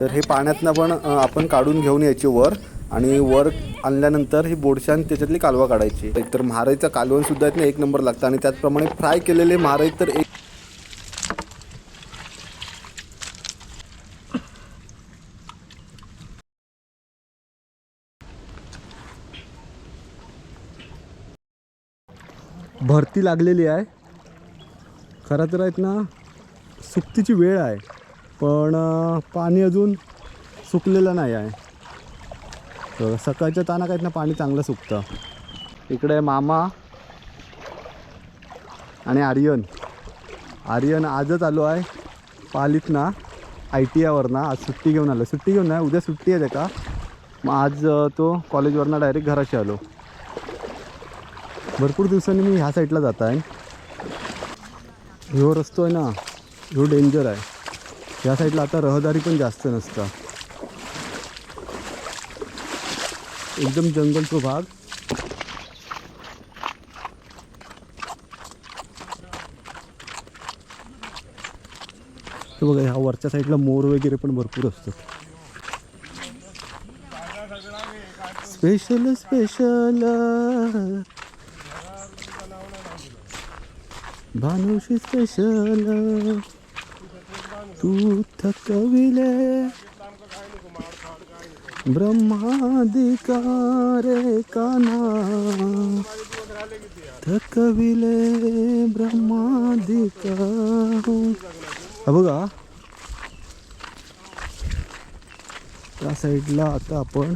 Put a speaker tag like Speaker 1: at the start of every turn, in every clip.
Speaker 1: तर हे पाण्यातनं पण आपण काढून घेऊन यायचे वर आणि वर आणल्यानंतर ही बोडशान त्याच्यातली कालवा काढायची. तर महाराईचा कालवण सुद्धा आहेत ना एक नंबर लागतं आणि त्याचप्रमाणे फ्राय केलेले महाराई तर एक भरती लागलेली आहे. खरं तर आहेत ना सुक्तीची वेळ आहे. पण पाणी अजून सुकलेलं नाही आहे. तर सकाळच्या ताना आहेत ना पाणी चांगलं सुकतं. इकडे मामा आणि आर्यन. आर्यन आजच आलो आहे पालीत ना आय टी आयवरनं आज सुट्टी घेऊन आलो. सुट्टी घेऊन आहे उद्या सुट्टी आहे का मग आज तो कॉलेजवरनं डायरेक्ट घराशी आलो. भरपूर दिवसांनी मी ह्या साईडला जात आहे. ह्यो रस्तो आहे ना ह्यो डेंजर आहे. ह्या साईडला आता रहदारी पण जास्त नसता. एकदम जंगलचा भाग. बघा ह्या वरच्या साईडला मोर वगैरे पण भरपूर असतात स्पेशल स्पेशल भानुशी स्पेशल तू थकविले ब्रह्माधिकारे काना. थकविले ब्रह्माधिकार. बघा. त्या साईडला आता आपण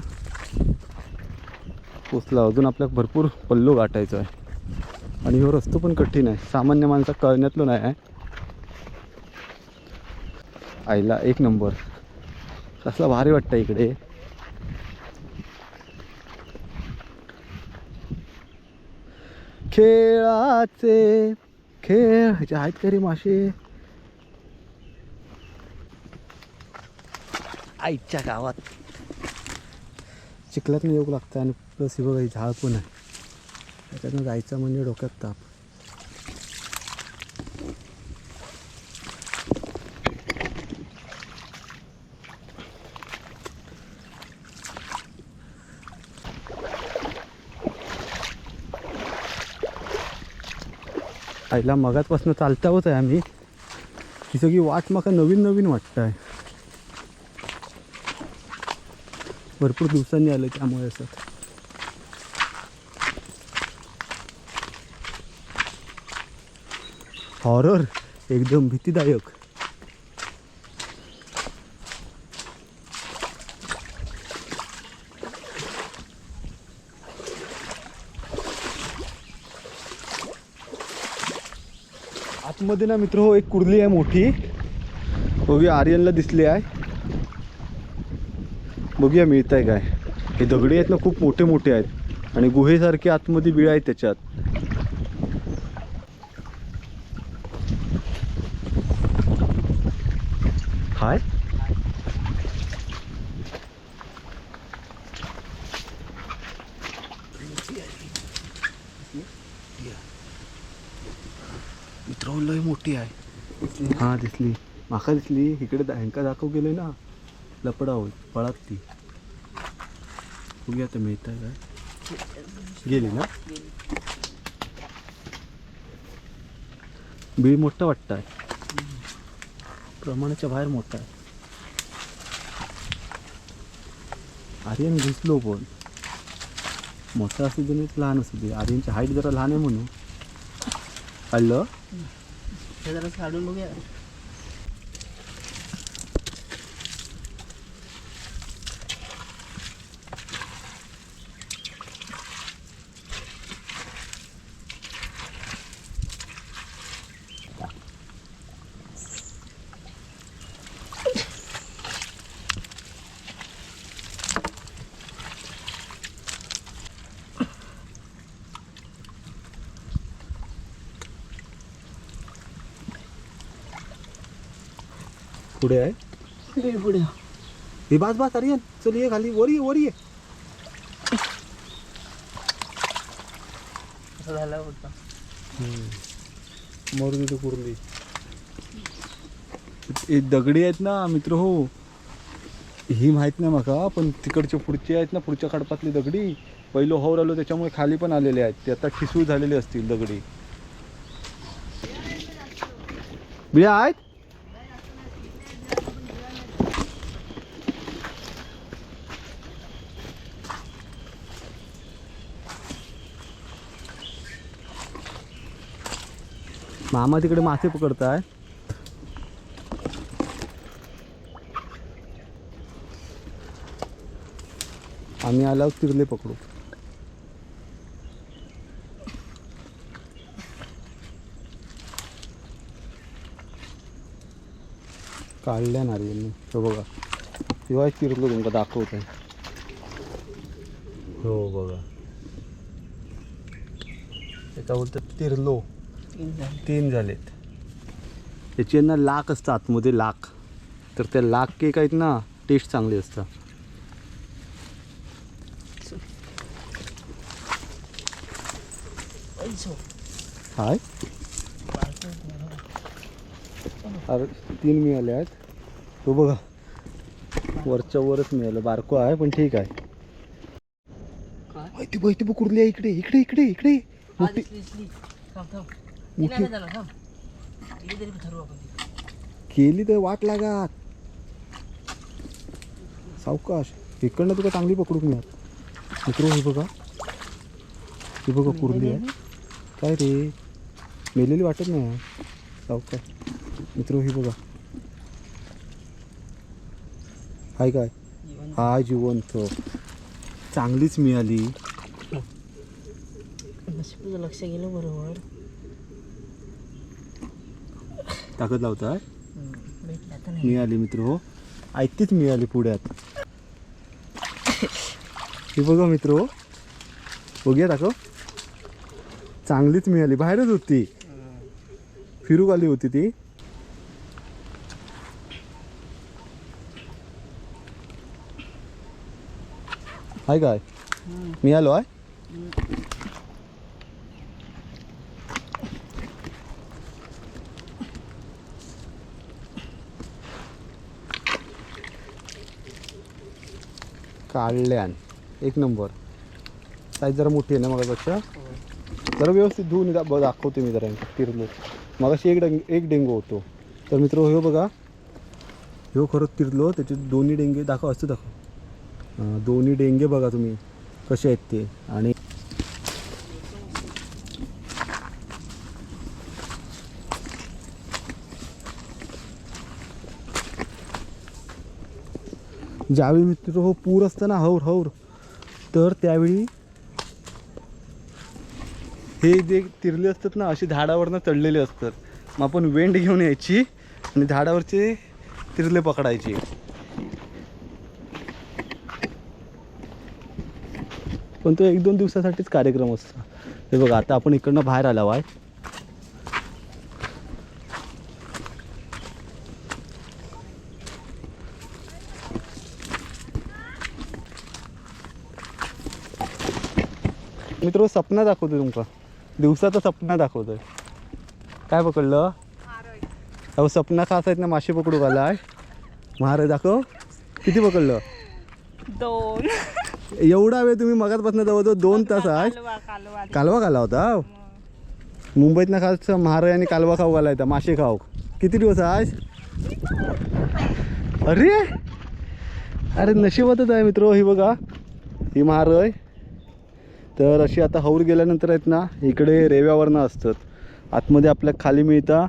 Speaker 1: पोचला. अजून आपल्याला भरपूर पल्लो गाठायचा आहे आणि हा रस्तो पण कठीण आहे. सामान्य माणसा कळण्यातलं नाही आहे. आईला एक नंबर. कसला भारी वाटतं इकडे. खेळाचे खेळ. ह्याचे आहेत का रे मासे? आईच्या गावात. चिखलात येऊ लागतं आणि प्लस हे बघा झाड पण आहे. त्याच्यातनं जायचं म्हणजे डोक्यात ताप. आईला मगातपासून चालता होत आहे आम्ही. ही सगळी वाट माका नवीन नवीन वाटत आहे भरपूर दिवसांनी आलं त्यामुळे असं. हॉरर एकदम भीतीदायक. आतमध्ये ना मित्र हो एक कुर्ली आहे मोठी. बघूया आर्यनला दिसली आहे. बघूया मिळत आहे काय. हे दगडे आहेत ना खूप मोठे मोठे आहेत. आणि गुहेसारखे आतमध्ये बिळ आहेत त्याच्यात. हाय मित्र मोठी आहे. हा दिसली. माका दिसली. इकडे दा- ह्यांका दाखव गेले ना. लपडा होईल पळात ती. बघूया आता मिळत आहे काय. गेली ना? बिळ मोठा वाटत आहे प्रमाणाच्या बाहेर मोठा आहे. आर्यन घुसलो पण. मोठा असू दे नाही लहान असू दे. आर्यनची हाईट जरा लहान आहे म्हणून. हॅलो?
Speaker 2: हे जरा काढून बघूया.
Speaker 1: पुढे आहे?
Speaker 2: पुढे.
Speaker 1: हे बास बास आर्यन चल ये खाली वर ये वर ये.
Speaker 2: झालं होतं.
Speaker 1: मोरली तो कुर्ली हे दगडी आहेत ना मित्र हो. ही माहीत नाही माका पण तिकडचे पुढचे आहेत ना पुढच्या खडपातली दगडी. पहिलं होर आलो त्याच्यामुळे खाली पण आलेले आहेत. ते आता ठिसूळ झालेले असतील दगडी. बिया आहेत? मामा तिकडे मासे पकडताय. आम्ही आलो तिरले पकडू. काढल्या नारळी तो बघा. तेव्हा चिरलो तुमका दाखवत आहे हो बघा. त्याचा बोलतात तिरलो.
Speaker 2: तीन झाले.
Speaker 1: तीन झालेत. आहे ना लाख असतं आतमध्ये लाख. तर त्या लाख केक आहेत ना टेस्ट चांगली असतं
Speaker 2: पैसो.
Speaker 1: हाय. अरे तीन मिळाले आहेत. तो बघा. वरच्या वरच मिळालं. बारको आहे पण ठीक आहे. माहिती माहिती बघ कुर्ली आहे इकडे इकडे इकडे इकडे. मोठी
Speaker 2: ती.
Speaker 1: केली तर वाट लागात सावकाश इकडनं तुका चांगली पकडूक मिळत. मित्र हे बघा. हे बघा कुर्ली आहे. काय रे? मेलेली वाटत नाही सावकाश. मित्र ही बघा. हाय काय?
Speaker 2: जीवन
Speaker 1: हा जिवंत. चांगलीच मिळाली.
Speaker 2: लक्ष गेलं बरोबर.
Speaker 1: ताकद लावता
Speaker 2: हम्म, भेटला तर नाही.
Speaker 1: मिळाली मित्र हो. ऐकतीच मिळाली पुढ्यात. हे बघा मित्र हो. बघूया दाखव. चांगलीच मिळाली. बाहेरच होती. फिरूक आली होती ती. हाय काय? मिळालो आहे काढल्यान. एक नंबर. साईज जरा मोठी आहे ना मगापेक्षा? जरा व्यवस्थित धुवून दा ब- दाखवते मी जरा तिरलो मगाशी एक डंग एक डेंगू होतो. तर मित्र हो बघा. ह्यो खरंच तिरलो त्याचे दोन्ही डेंगे दाखव असं दाखव. दोन्ही डेंगे बघा तुम्ही कसे आहेत ते. आणि ज्यावेळी मित्र हो पूर असतं ना हौर हौर तर त्यावेळी हे जे तिरले असतात ना अशी झाडावरनं चढलेले असतात. मग आपण वेंड घेऊन यायची आणि झाडावरचे तिरले पकडायचे. पण तो एक दोन दिवसासाठीच कार्यक्रम असतो. हे बघा आता आपण इकडनं बाहेर आला आहे. मित्र सपना दाखवतोय तुमका दिवसाचा सपना दाखवतोय. काय पकडलं? अहो सपना खास आहेत ना मासे पकडू आलाय महाराज दाखव. किती पकडलं?
Speaker 3: दोन.
Speaker 1: एवढा वेळ तुम्ही मगातपासून जवळजवळ दोन तास आहे
Speaker 3: कालवा
Speaker 1: खाला होता? मुंबईतनं खास महाराज आणि कालवा खाऊ घालायचा मासे खाऊ. किती दिवस आज अरे! अरे नशिबातच आहे मित्र ही बघा. ही महाराज. तर अशी आता हौर गेल्यानंतर आहेत ना इकडे रेव्यावरनं असतात. आतमध्ये आपल्या खाली मिळता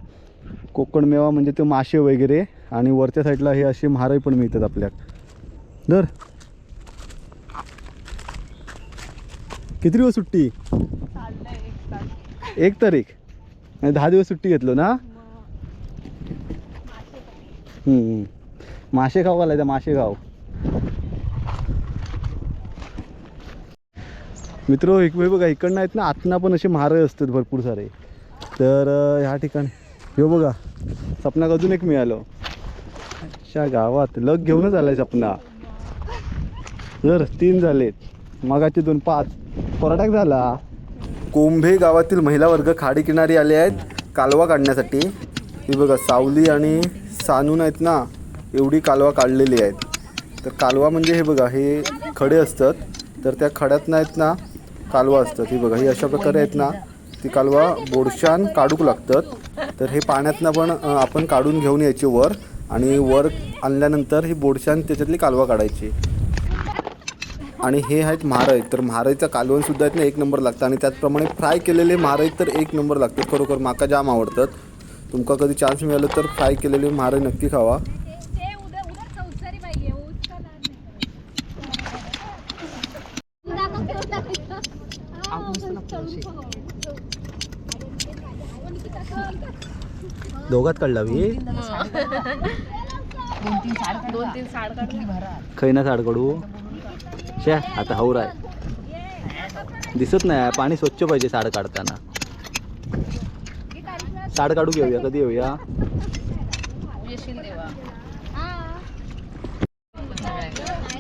Speaker 1: कोकण मेवा म्हणजे ते मासे वगैरे. आणि वरच्या साईडला हे असे महाराई पण मिळतात आपल्या. दर किती दिवस सुट्टी?
Speaker 3: एक
Speaker 1: तारीख. आणि दहा दिवस सुट्टी घेतलो ना. मासे खाऊ घालायचा मासे खाऊ. मित्र एक वेळ बघा इकडनं आहेत ना आतना पण असे महाराज असतात भरपूर सारे. तर ह्या ठिकाणी हे बघा सपनाक अजून एक मिळालं. अशा गावात लग घेऊनच आलाय सपना. जर तीन झालेत मगाचे दोन पाच. कोराटाक झाला. कोंभे गावातील महिला वर्ग खाडी किनारी आले आहेत कालवा काढण्यासाठी. ही बघा सावली आणि सानून आहेत ना एवढी कालवा काढलेली आहेत. तर कालवा म्हणजे हे बघा हे खडे असतात. तर त्या खड्यात नाहीत ना कालवा असतात ही बघा ही अशा प्रकारे आहेत ना ती कालवा बोडशान काढूक लागतात. तर हे पाण्यातनं पण आपण काढून घेऊन यायचे वर आणि वर आणल्यानंतर ही बोडशान त्याच्यातली कालवा काढायची. आणि हे आहेत म्हारय तर महाराईचा कालवणसुद्धा आहेत ना एक नंबर लागतं. आणि त्याचप्रमाणे फ्राय केलेले म्हारई तर एक नंबर लागतात. खरोखर माका जाम आवडतात. तुमका कधी चान्स मिळाला तर फ्राय केलेले म्हारई नक्की खावा
Speaker 3: ते उद्या उद्या चौसारी पाहिजे उचका
Speaker 1: दोघात काढला मी
Speaker 2: दोन तीन साड तीन साड काढली भरा
Speaker 1: खैना साड काढू. शे आता हौर आहे. दिसत नाही पाणी स्वच्छ पाहिजे साड काढताना. साड काढू घेऊया कधी येऊया?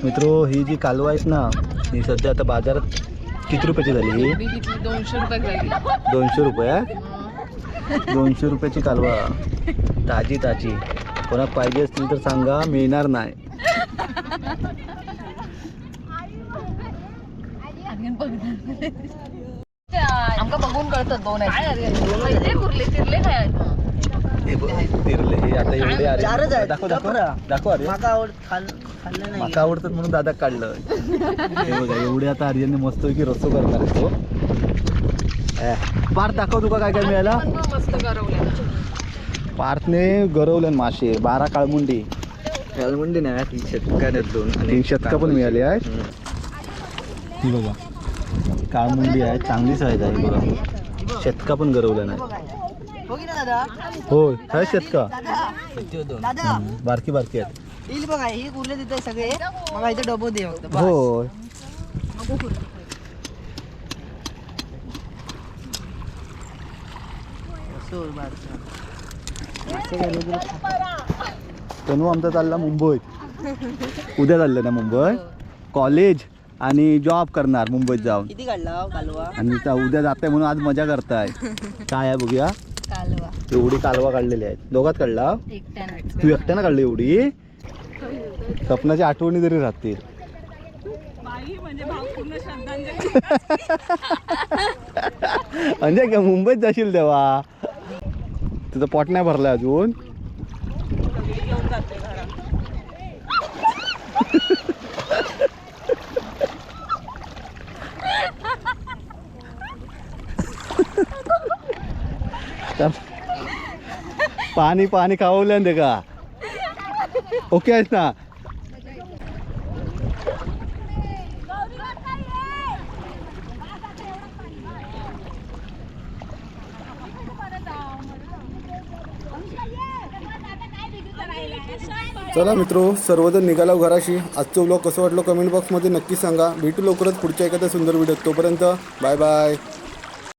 Speaker 1: मित्रो ही जी कालवा आहेत ना ही सध्या आता बाजारात किती रुपयाची झाली ही?
Speaker 2: दोनशे रुपये झाली.
Speaker 1: दोनशे रुपये? दोनशे रुपयाची कालवा. ताजी ताजी. कोणाक पाहिजे असतील तर सांगा मिळणार नाही.
Speaker 2: आमका बघून कळतं दोन आहेत. ते कुर्ले तिरले काय आहेत? मग?
Speaker 1: हे बघ, तिरले हे आता एवढे अरे
Speaker 4: चारच आहेत.
Speaker 1: दाखव दाखव. दाखव अरे
Speaker 4: माका आवड खाल खाल्लं नाही
Speaker 1: माका आवडतात म्हणून दादा काढलं. हे बघा एवढे आता आर्यनने मस्त की रस्सो करणार आहे तो ए, पार्थ दाखव तुका काय काय मिळाला. पार्थने गरवले मासे. बारा काळमुंडी.
Speaker 4: कालमुंडी नाही ती शतका दोन
Speaker 1: तीन शतका पण मिळाली आहेत. ही बघा. काळमुंडी आहे चांगली साईज आहे ही बघा. शतका पण गरवलं नाही
Speaker 4: हो
Speaker 1: काय शतका.
Speaker 4: दादा.
Speaker 1: बारकी बारकी आहेत.
Speaker 4: येईल बघा ही उरले तिथे सगळे. मला इथे डबो दे फक्त बस.
Speaker 1: होय
Speaker 4: असं बारसं.
Speaker 1: तनू आमचा चालला मुंबईत उद्या चाललं ना मुंबई? कॉलेज आणि जॉब करणार मुंबईत जाऊन.
Speaker 4: किती काढला हो कालवा?
Speaker 1: आणि उद्या जाते म्हणून आज मजा करताय. काय आहे बघूया?
Speaker 2: कालवा.
Speaker 1: एवढी कालवा काढलेली आहेत. दोघात काढला? तू एकट्यानं काढली एवढी? सपनाच्या आठवणी तरी राहतील.
Speaker 3: बाई म्हणजे भावपूर्ण श्रद्धांजली.
Speaker 1: म्हणजे काय मुंबईत जाशील तेव्हा. तुझं पॉट नाही भरला अजून पाणी पाणी खावलं ते का? ओके आहेस ना? चला मित्रो सर्वजण निघाला घराशी. आजचं ब्लॉग कसं वाटलं कमेंट बॉक्समध्ये नक्की सांगा. भेटू लवकरच पुढच्या एखाद्या सुंदर व्हिडिओ तोपर्यंत बाय बाय